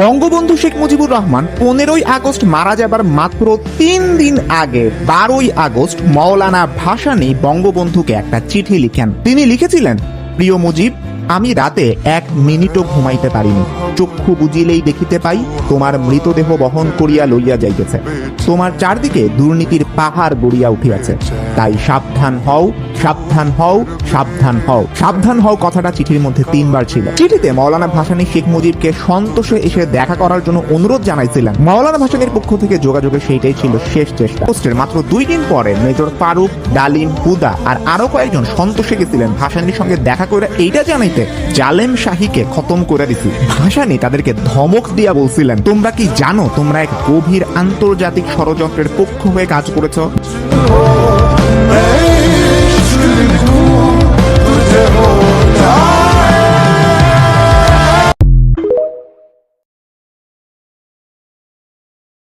বঙ্গবন্ধু শেখ মুজিবুর রহমান পনেরোই আগস্ট মারা যাবার মাত্র তিন দিন আগে, বারোই আগস্ট মৌলানা ভাসানী বঙ্গবন্ধুকে একটা চিঠি লিখেন। তিনি লিখেছিলেন, প্রিয় মুজিব, আমি রাতে এক মিনিটও ঘুমাইতে পারিনি। চক্ষু বুঝিলেই দেখিতে পাই, তোমার মৃতদেহ বহন করিয়া লইয়া যাইতেছে। তোমার চারদিকে দুর্নীতির পাহাড় গড়িয়া উঠিয়াছে। তাই সাবধান হও সাবধান হও সাবধান হও। সাবধান হও কথাটা চিঠির মধ্যে তিনবার ছিল। চিঠিতে মৌলানা ভাসানী শেখ মুজিবকে সন্তোষে এসে দেখা করার জন্য অনুরোধ জানাইছিলেন। মৌলানা ভাসানীর পক্ষ থেকে যোগাযোগের সেইটাই ছিল শেষ চেষ্টা। পোস্টের মাত্র দুই দিন পরে মেজর ফারুক, ডালিম, হুদা আর আরও কয়েকজন সন্তোষে গেছিলেন ভাসানীর সঙ্গে দেখা করে এইটা জানাইতে। জালেম শাহীকে খতম করে দিছি। ভাসানী তাদেরকে ধমক দিয়া বলছিলেন, তোমরা কি জানো, তোমরা এক গভীর আন্তর্জাতিক ষড়যন্ত্রের পক্ষ হয়ে কাজ করেছ?